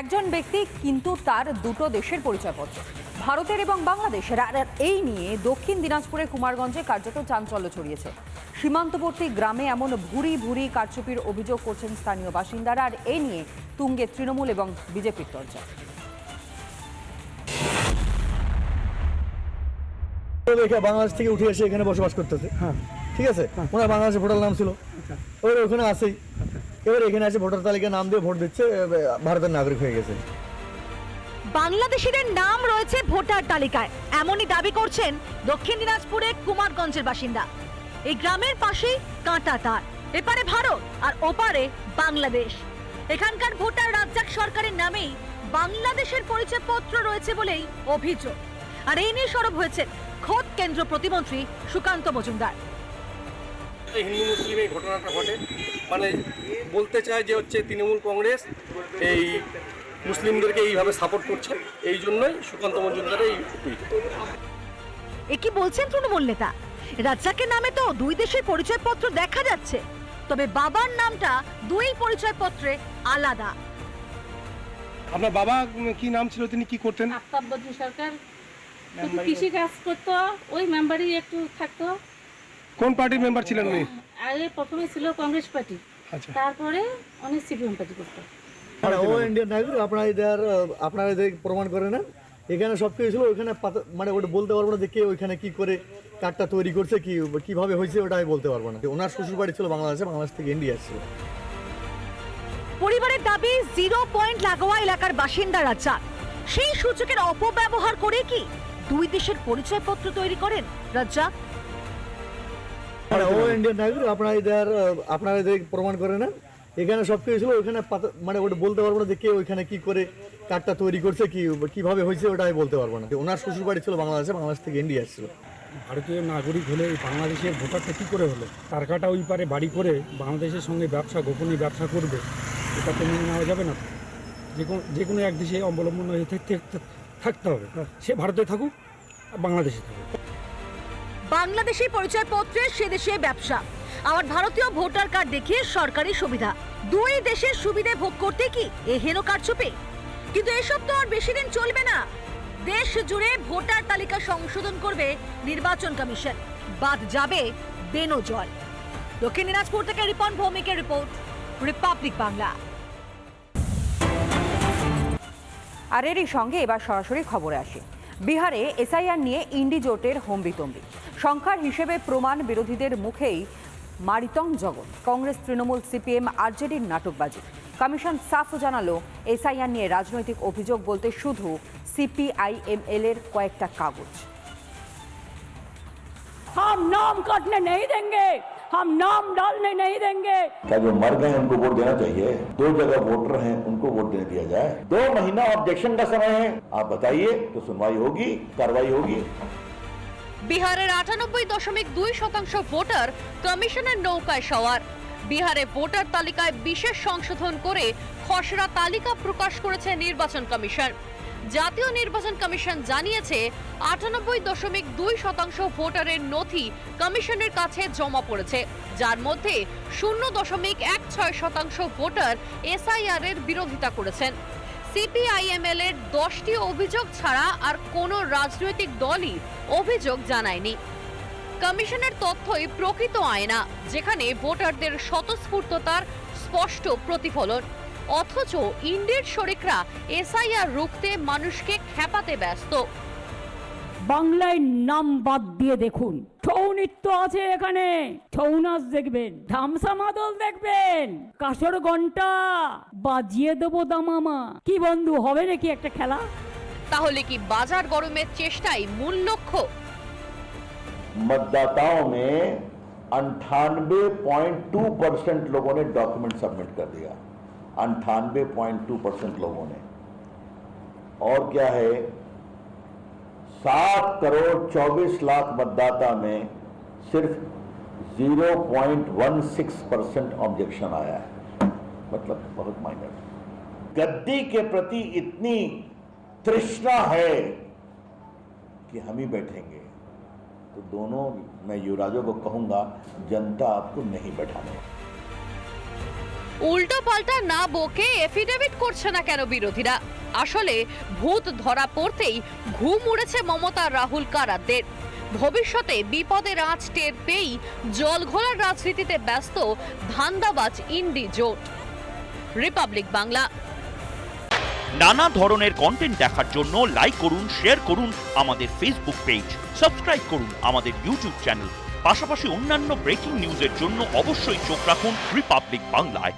একজন ব্যক্তি কিন্তু তার দুটো দেশের পরিচয়পত্র ভারতের এবং বাংলাদেশের। আর এই নিয়ে দক্ষিণ দিনাজপুরের কুমারগঞ্জে কার্যত চাঞ্চল্য ছড়িয়েছে। সীমান্তবর্তী গ্রামে এমন ভুরি ভুরি কারচুপির অভিযোগ করছেন স্থানীয় বাসিন্দারা। আর এই নিয়ে তুঙ্গে তৃণমূল এবং বিজেপির চর্চা বাংলাদেশ থেকে উঠে এসে এখানে বসবাস করতেছে। হ্যাঁ। ঠিক আছে? ওনার বাংলাদেশে ভোটার নাম ছিল। এবার ওখানে আসেই এবার এখানে এসে ভোটার তালিকায় নাম দিয়ে ভোট দিচ্ছে ভারতের নাগরিক হয়ে গেছে। বাংলাদেশিদের নাম রয়েছে ভোটার তালিকায়। এমনই দাবি করছেন দক্ষিণ দিনাজপুরের কুমারগঞ্জের বাসিন্দা। এই গ্রামের পাশেই কাঁটা তার। এপারে ভারত আর ওপারে বাংলাদেশ। এখানকার ভোটার রাজ্জাক সরকারের নামেই বাংলাদেশের পরিচয়পত্র রয়েছে বলেই অভিযোগ। আর এই নিয়ে সরব হয়েছে খোদ কেন্দ্র প্রতিমন্ত্রী সুকান্ত মজুমদার। হিন্দু মুসলিম এই ঘটনাটা ঘটে। মানে বলতে চায় যে হচ্ছে তৃণমূল কংগ্রেস এই মুসলিমদেরকে এইভাবে সাপোর্ট করছে। এই জন্যই সুকান্ত মজুমদারের এই টুইট এ। কি বলছেন তৃণমূল নেতা? রাজ্জাকের নামে তো দুই দেশের পরিচয়পত্র দেখা যাচ্ছে। তবে বাবার নামটা দুই পরিচয়পত্রে আলাদা। আপনার বাবা কি নাম ছিল? তিনি কি করতেন? আফতাব বদ্রী সরকার। কৃষি কাজ করতো ওই মেম্বারই একটু থাকতো। কোন পার্টির মেম্বার ছিলেন উনি? আগে প্রথমে ছিল কংগ্রেস পার্টি। আচ্ছা। তারপরে অনেক সিপিএম পার্টি করতো। মানে ও ইন্ডিয়ান নাগরিক আপনারা এদের আপনারা এদের প্রমাণ করে না এখানে সব কিছু ছিল ওখানে মানে ওটা বলতে পারব না যে কে ওইখানে কি করে কার্ডটা তৈরি করছে কি কীভাবে হয়েছে ওটা আমি বলতে পারব না। ওনার শ্বশুর বাড়ি ছিল বাংলাদেশে বাংলাদেশ থেকে ইন্ডিয়া ছিল পরিবারের দাবি জিরো পয়েন্ট লাগোয়া এলাকার বাসিন্দা রাজ্জাক সেই সূচকের অপব্যবহার করে কি দুই দেশের পরিচয়পত্র তৈরি করেন রাজ্জাক? মানে ও ইন্ডিয়ান নাগরিক আপনারা এদের আপনারা এদের প্রমাণ করে না এখানে সব কিছু ছিল ওইখানে মানে ওটা বলতে পারব না যে কে ওইখানে কি করে কার্ডটা তৈরি করছে কি কীভাবে হয়েছে ওটা আমি বলতে পারব না। ওনার শ্বশুর বাড়ি ছিল বাংলাদেশে বাংলাদেশ থেকে ইন্ডিয়া ছিল ভারতীয় নাগরিক হলে বাংলাদেশের ভোটারটা কী করে হলো? তার কাটা ওই পারে বাড়ি করে বাংলাদেশের সঙ্গে ব্যবসা গোপনে ব্যবসা করবে এটা তো মেনে নেওয়া যাবে না। যে কোনো যে কোনো এক দেশে অবলম্বন হয়ে থাকতে থাকতে হবে। সে ভারতে থাকুক বাংলাদেশে থাকুক। বাংলাদেশি পরিচয়পত্রে সে দেশে ব্যবসা। আবার ভারতীয় ভোটার কার্ড দেখিয়ে সরকারি সুবিধা। দুই দেশের সুবিধে ভোগ করতে কি এ হেন কারচুপে? কিন্তু এসব তো আর বেশি দিন চলবে না। দেশ জুড়ে ভোটার তালিকা সংশোধন করবে নির্বাচন কমিশন। বাদ যাবে বেনো জল। দক্ষিণ দিনাজপুর থেকে রিপন ভৌমিকের রিপোর্ট, রিপাবলিক বাংলা। আর এরই সঙ্গে এবার সরাসরি খবরে আসি। বিহারে এসআইআর নিয়ে ইন্ডি জোটের হম্বিতম্বি সংখ্যার হিসেবে প্রমাণ বিরোধীদের মুখেই মারিতং জগৎ কংগ্রেস তৃণমূল সিপিএম আরজেডির নাটকবাজি কমিশন সাফ জানালো এসআইআর নিয়ে রাজনৈতিক অভিযোগ বলতে শুধু সিপিআইএমএল এর কয়েকটা কাগজ हम नाम काटने नहीं देंगे हम नाम डालने नहीं देंगे क्या जो मर गए हैं उनको वोट देना चाहिए दो जगह वोटर हैं उनको वोट देने दिया जाए दो महीना ऑब्जेक्शन का समय है आप बताइए तो सुनवाई होगी कार्रवाई होगी বিহারের আটানব্বই দশমিক দুই শতাংশ ভোটার কমিশনের নৌকায় সওয়ার বিহারে ভোটার তালিকায় বিশেষ সংশোধন করে খসড়া তালিকা প্রকাশ করেছে নির্বাচন কমিশন জাতীয় নির্বাচন কমিশন জানিয়েছে, আটানব্বই দশমিক দুই শতাংশ ভোটারের নথি কমিশনের কাছে জমা পড়েছে। যার মধ্যে শূন্য দশমিক এক ছয় শতাংশ ভোটার এসআইআর এর বিরোধিতা করেছেন। সিপিআইএমএল এর দশটি অভিযোগ ছাড়া আর কোনো রাজনৈতিক দলই অভিযোগ জানায়নি। কমিশনের তথ্যই প্রকৃত আয়না, যেখানে ভোটারদের স্বতঃস্ফূর্ততার স্পষ্ট প্রতিফলন। অথচ ইন্ডিয়ার শরিকরা এসআইআর রুখতে মানুষকে খেপাতে ব্যস্ত বাংলায় নাম বাদ দিয়ে দেখুন ছৌ নৃত্য আছে এখানে ছৌ নাচ দেখবেন ধামসা মাদল দেখবেন কাসর ঘন্টা বাজিয়ে দেবো দামামা কি বন্ধু হবে নাকি একটা খেলা তাহলে কি বাজার গরমের চেষ্টাই মূল লক্ষ্য मतदाताओं में अंठानबे पॉइंट टू परसेंट लोगों ने डॉक्यूमेंट सबमिट कर दिया अंठानबे पॉइंट टू परसेंट लोगों ने। और क्या है? सात करोड़ चौबीस लाख मतदाता में सिर्फ़ 0.16 परसेंट ऑब्जेक्शन आया है। मतलब बहुत माइनर गद्दी के प्रति इतनी तृष्णा है कि हम ही बैठेंगे। तो दोनों, मैं युवराजों को कहूँगा, जनता आपको नहीं बैठाने। উল্টো পাল্টা না বকে এফিডেভিট করছে না কেন বিরোধীরা? আসলে ভূত ধরা পড়তেই ঘুম উড়েছে মমতা, রাহুল কারাতদের। ভবিষ্যতে বিপদের আঁচ টের পেয়েই জল ঘোলার রাজনীতিতে ব্যস্ত ধান্দাবাজ ইন্ডি জোট। রিপাবলিক বাংলা। নানা ধরনের কন্টেন্ট দেখার জন্য লাইক করুন শেয়ার করুন আমাদের ফেসবুক পেজ সাবস্ক্রাইব করুন আমাদের ইউটিউব চ্যানেল পাশাপাশি অন্যান্য ব্রেকিং নিউজের জন্য অবশ্যই চোখ রাখুন রিপাবলিক বাংলায়